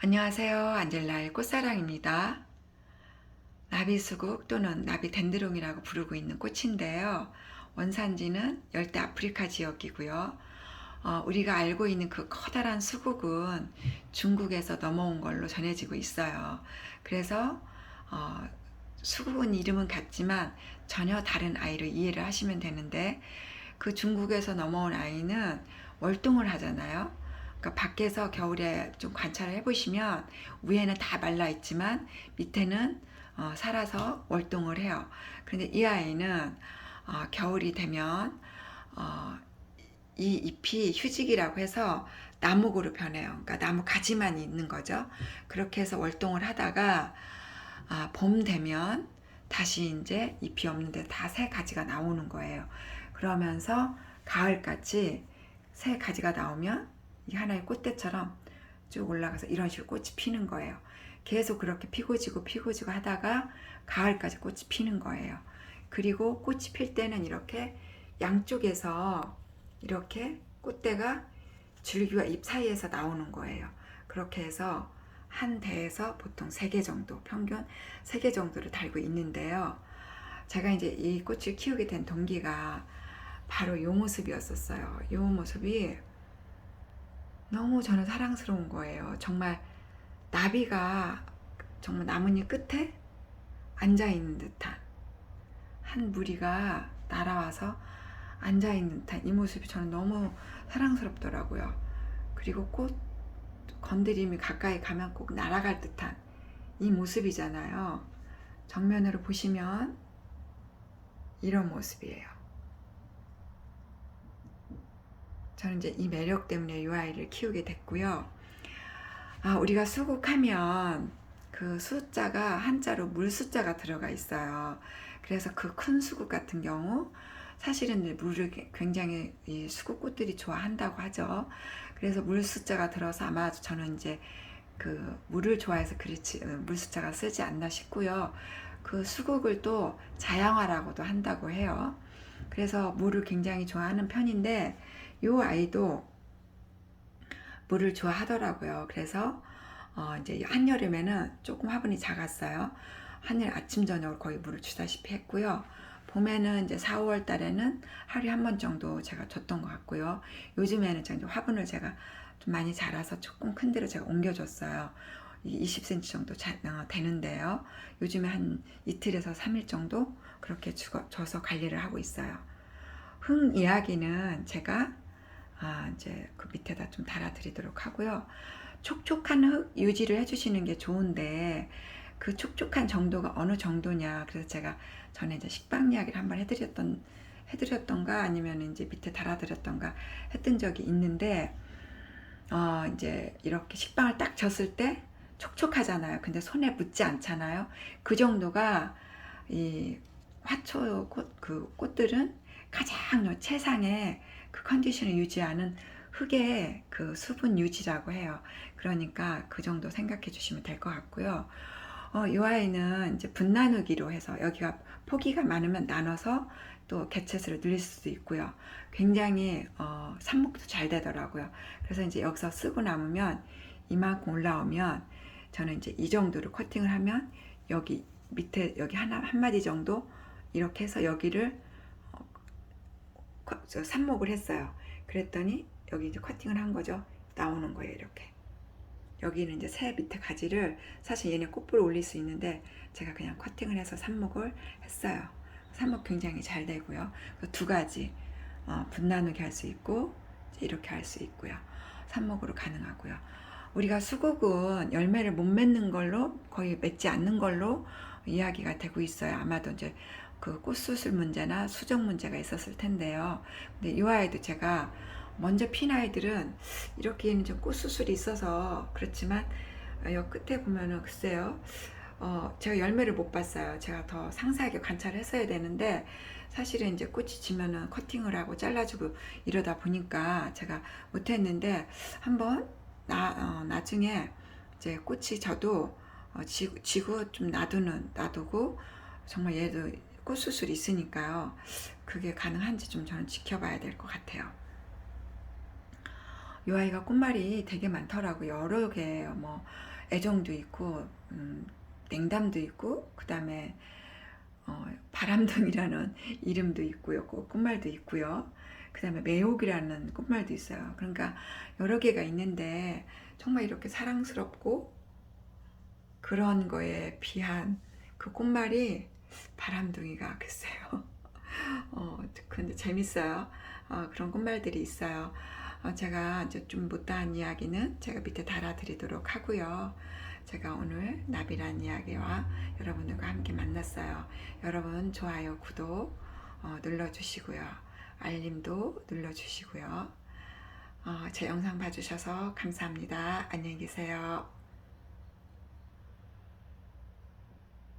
안녕하세요. 안젤라의 꽃사랑입니다. 나비수국 또는 나비 덴드롱이라고 부르고 있는 꽃인데요. 원산지는 열대 아프리카 지역이고요. 어, 우리가 알고 있는 그 커다란 수국은 중국에서 넘어온 걸로 전해지고 있어요. 그래서 어, 수국은 이름은 같지만 전혀 다른 아이로 이해를 하시면 되는데 그 중국에서 넘어온 아이는 월동을 하잖아요. 그러니까 밖에서 겨울에 좀 관찰을 해보시면 위에는 다 말라 있지만 밑에는 어, 살아서 월동을 해요. 그런데 이 아이는 어, 겨울이 되면 어, 이 잎이 휴직이라고 해서 나무고로 변해요. 그러니까 나무 가지만 있는 거죠. 그렇게 해서 월동을 하다가 아, 봄 되면 다시 이제 잎이 없는데 다 새 가지가 나오는 거예요. 그러면서 가을까지 새 가지가 나오면 이 하나의 꽃대처럼 쭉 올라가서 이런 식으로 꽃이 피는 거예요. 계속 그렇게 피고 지고 피고 지고 하다가 가을까지 꽃이 피는 거예요. 그리고 꽃이 필 때는 이렇게 양쪽에서 이렇게 꽃대가 줄기와 잎 사이에서 나오는 거예요. 그렇게 해서 한 대에서 보통 3개 정도, 평균 3개 정도를 달고 있는데요. 제가 이제 이 꽃을 키우게 된 동기가 바로 이 모습이었었어요. 이 모습이 너무 저는 사랑스러운 거예요. 정말 나비가 정말 나뭇잎 끝에 앉아 있는 듯한 한 무리가 날아와서 앉아 있는 듯한 이 모습이 저는 너무 사랑스럽더라고요. 그리고 꽃 건드림이 가까이 가면 꼭 날아갈 듯한 이 모습이잖아요. 정면으로 보시면 이런 모습이에요. 저는 이제 이 매력 때문에 이 아이를 키우게 됐고요. 아, 우리가 수국하면 그 숫자가 한자로 물 숫자가 들어가 있어요. 그래서 그 큰 수국 같은 경우 사실은 물을 굉장히 이 수국 꽃들이 좋아한다고 하죠. 그래서 물 숫자가 들어서 아마 저는 이제 그 물을 좋아해서 그렇지 어, 물 숫자가 쓰지 않나 싶고요. 그 수국을 또 자양화라고도 한다고 해요. 그래서 물을 굉장히 좋아하는 편인데 요 아이도 물을 좋아하더라고요. 그래서 어 이제 한여름에는 조금 화분이 작았어요. 한일 아침 저녁 거의 물을 주다시피 했고요. 봄에는 이제 4, 5월 달에는 하루에 한 번 정도 제가 줬던 것 같고요. 요즘에는 이제 화분을 제가 좀 많이 자라서 조금 큰 데로 제가 옮겨줬어요. 20cm 정도 자, 어, 되는데요. 요즘에 한 이틀에서 3일 정도 그렇게 줘서 관리를 하고 있어요. 흥 이야기는 제가 아, 이제 그 밑에다 좀 달아드리도록 하고요. 촉촉한 흙 유지를 해주시는 게 좋은데 그 촉촉한 정도가 어느 정도냐. 그래서 제가 전에 이제 식빵 이야기를 한번 해드렸던 해드렸던가 아니면 이제 밑에 달아드렸던가 했던 적이 있는데 어 이제 이렇게 식빵을 딱 졌을 때 촉촉하잖아요. 근데 손에 묻지 않잖아요. 그 정도가 이 화초 꽃, 그 꽃들은 가장 최상의 그 컨디션을 유지하는 흙의 그 수분 유지라고 해요. 그러니까 그 정도 생각해 주시면 될 것 같고요. 어, 이 아이는 이제 분나누기로 해서 여기가 포기가 많으면 나눠서 또 개체수를 늘릴 수도 있고요. 굉장히 어, 삽목도 잘 되더라고요. 그래서 이제 여기서 쓰고 남으면 이만큼 올라오면 저는 이제 이 정도로 커팅을 하면 여기 밑에 여기 하나 한 마디 정도 이렇게 해서 여기를 저 삽목을 했어요. 그랬더니 여기 이제 커팅을 한 거죠. 나오는 거예요, 이렇게. 여기는 이제 새 밑에 가지를 사실 얘네 꽃불을 올릴 수 있는데 제가 그냥 커팅을 해서 삽목을 했어요. 삽목 굉장히 잘 되고요. 그두 가지 어, 분나누기 할수 있고 이렇게 할 수 있고요. 삽목으로 가능하고요. 우리가 수국은 열매를 못 맺는 걸로 거의 맺지 않는 걸로 이야기가 되고 있어요. 아마도 이제 그 꽃수술 문제나 수정 문제가 있었을 텐데요. 근데 이 아이도 제가 먼저 핀 아이들은 이렇게는 좀 꽃수술이 있어서 그렇지만 여 끝에 보면은 글쎄요. 어, 제가 열매를 못 봤어요. 제가 더 상세하게 관찰을 했어야 되는데 사실은 이제 꽃이 지면은 커팅을 하고 잘라주고 이러다 보니까 제가 못했는데 한번 나 어, 나중에 이제 꽃이 저도 어, 지고, 지고 좀 놔두는 놔두고 정말 얘도 꽃 수술이 있으니까요. 그게 가능한지 좀 저는 지켜봐야 될 것 같아요. 이 아이가 꽃말이 되게 많더라고요. 여러 개, 뭐, 애정도 있고, 음, 냉담도 있고, 그 다음에, 어, 바람둥이라는 이름도 있고요. 꽃- 꽃말도 있고요. 그 다음에 매혹이라는 꽃말도 있어요. 그러니까 여러 개가 있는데, 정말 이렇게 사랑스럽고, 그런 거에 비한 그 꽃말이 바람둥이가 글쎄요. 어, 근데 재밌어요. 어, 그런 꽃말들이 있어요. 어, 제가 좀 못다한 이야기는 제가 밑에 달아드리도록 하고요. 제가 오늘 나비란 이야기와 여러분들과 함께 만났어요. 여러분 좋아요, 구독 어, 눌러주시고요. 알림도 눌러주시고요. 어, 제 영상 봐주셔서 감사합니다. 안녕히 계세요.